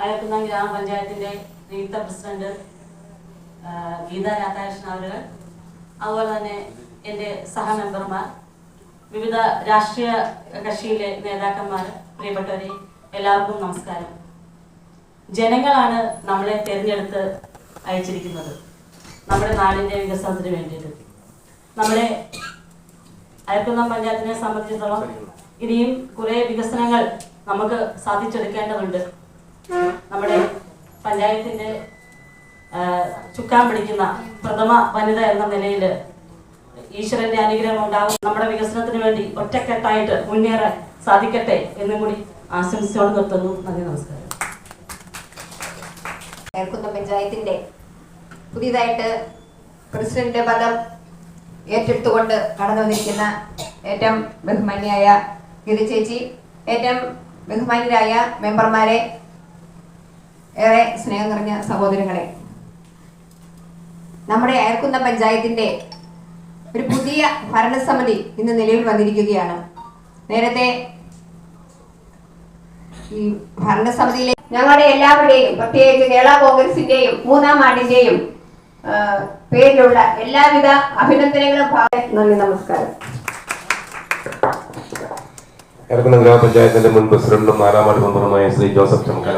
അയക്കുന്നം ഗ്രാമപഞ്ചായത്തിന്റെ നിയുക്ത പ്രസിഡന്റ് ഗീത രാധാകൃഷ്ണൻ അവരുകൾ അതുപോലെ തന്നെ എന്റെ സഹമെമ്പർമാർ വിവിധ രാഷ്ട്രീയ കക്ഷിയിലെ നേതാക്കന്മാർ പ്രിയപ്പെട്ടവരെ എല്ലാവർക്കും നമസ്കാരം. ജനങ്ങളാണ് നമ്മളെ തിരഞ്ഞെടുത്ത് അയച്ചിരിക്കുന്നത്. നമ്മുടെ നാടിന്റെ വികസനത്തിന് വേണ്ടിയിട്ട്. നമ്മളെ അയക്കുന്നം പഞ്ചായത്തിനെ സംബന്ധിച്ചിടത്തോളം ഇനിയും കുറേ വികസനങ്ങൾ നമുക്ക് സാധിച്ചെടുക്കേണ്ടതുണ്ട്. നമ്മുടെ പഞ്ചായത്തിന്റെ ചുക്കാൻ പിടിക്കുന്ന പ്രഥമ വനിത എന്ന നിലയിൽ ഈശ്വരന്റെ അനുഗ്രഹം ഉണ്ടാകും. നമ്മുടെ വികസനത്തിന് വേണ്ടി ഒറ്റക്കെട്ടായിട്ട് മുന്നേറാൻ സാധിക്കട്ടെ എന്നും കൂടി ആശംസയോട് നിർത്തുന്നു. നന്ദി നമസ്കാരം. ഏർക്കുന്ന പഞ്ചായത്തിന്റെ പുതിയതായിട്ട് പ്രസിഡന്റ് പദം ഏറ്റെടുത്തുകൊണ്ട് കടന്നു വന്നിരിക്കുന്ന ഏറ്റവും ബഹുമാന്യായ ഗീത ചേച്ചി ഏറ്റവും ബഹുമാന്യരായ മെമ്പർമാരെ ഏറെ സ്നേഹം നിറഞ്ഞ സഹോദരങ്ങളെ നമ്മുടെ അയർക്കുന്ന പഞ്ചായത്തിന്റെ ഒരു പുതിയ ഭരണസമിതി ഇന്ന് നിലവിൽ വന്നിരിക്കുകയാണ്. നേരത്തെ ഈ ഭരണസമിതിയിലെ ഞങ്ങളുടെ എല്ലാവരുടെയും പ്രത്യേകിച്ച് കേരള കോൺഗ്രസിന്റെയും മൂന്നാം ആണ്ടിന്റെയും പേരിലുള്ള എല്ലാവിധ അഭിനന്ദനങ്ങളും നന്ദി നമസ്കാരം. എറക്കുളം ഗ്രാമപഞ്ചായത്തിന്റെ മുൻ പ്രസിഡന്റും നാലാം വാർഡ് മെമ്പറുമായ ശ്രീ ജോസഫ് ചമക്കാല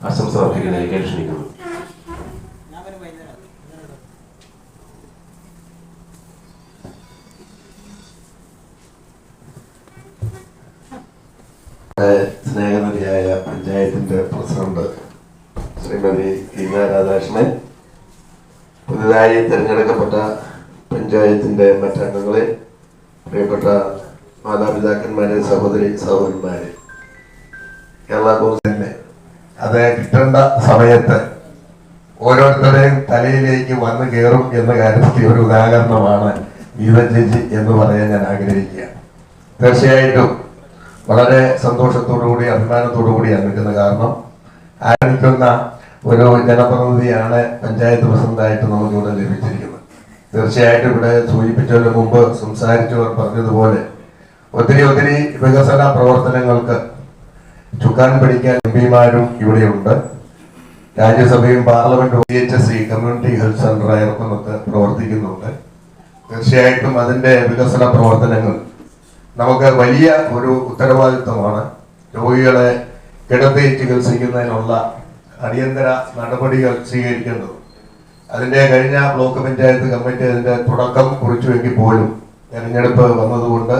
ആശംസ ക്ഷണിക്കുന്നു സ്നേഹനിധിയായ പഞ്ചായത്തിന്റെ പ്രസിഡന്റ് ശ്രീമതി ഗീത രാധാകൃഷ്ണൻ പുതുതായി തിരഞ്ഞെടുക്കപ്പെട്ട പഞ്ചായത്തിന്റെ മറ്റംഗങ്ങളെ പ്രിയപ്പെട്ട മാതാപിതാക്കന്മാരെ സഹോദരി സഹോദരന്മാരെ കേരള കോൺഗ്രസ് തന്നെ അത് കിട്ടേണ്ട സമയത്ത് ഓരോരുത്തരുടെയും തലയിലേക്ക് വന്നു കയറും എന്ന കാര്യത്തിൽ ഒരു ഉദാഹരണമാണ് ഗീത ചേച്ചി എന്ന് പറയാൻ ഞാൻ ആഗ്രഹിക്കുക. തീർച്ചയായിട്ടും വളരെ സന്തോഷത്തോടുകൂടി അഭിമാനത്തോടു കൂടിയാണ് നിൽക്കുന്നത് കാരണം ആരംഭിക്കുന്ന ഒരു ജനപ്രതിനിധിയാണ് പഞ്ചായത്ത് പ്രസിഡന്റായിട്ട് നമുക്കിവിടെ ലഭിച്ചിരിക്കുന്നത്. തീർച്ചയായിട്ടും ഇവിടെ സൂചിപ്പിച്ചതിന് മുമ്പ് സംസാരിച്ചവർ പറഞ്ഞതുപോലെ ഒത്തിരി ഒത്തിരി വികസന പ്രവർത്തനങ്ങൾക്ക് ചുക്കാൻ പിടിക്കാൻ എം പിമാരും ഇവിടെയുണ്ട്. രാജ്യസഭയും പാർലമെന്റും P H S C community health centre അയർക്കുന്നത്ത് പ്രവർത്തിക്കുന്നുണ്ട്. തീർച്ചയായിട്ടും അതിന്റെ വികസന പ്രവർത്തനങ്ങൾ നമുക്ക് വലിയ ഒരു ഉത്തരവാദിത്വമാണ്. രോഗികളെ കിടത്തി ചികിത്സിക്കുന്നതിനുള്ള അടിയന്തര നടപടികൾ സ്വീകരിക്കേണ്ടത് അതിന്റെ കഴിഞ്ഞ ബ്ലോക്ക് പഞ്ചായത്ത് കമ്മിറ്റി അതിന്റെ തുടക്കം കുറിച്ചുവെങ്കിൽ പോലും തെരഞ്ഞെടുപ്പ് വന്നതുകൊണ്ട്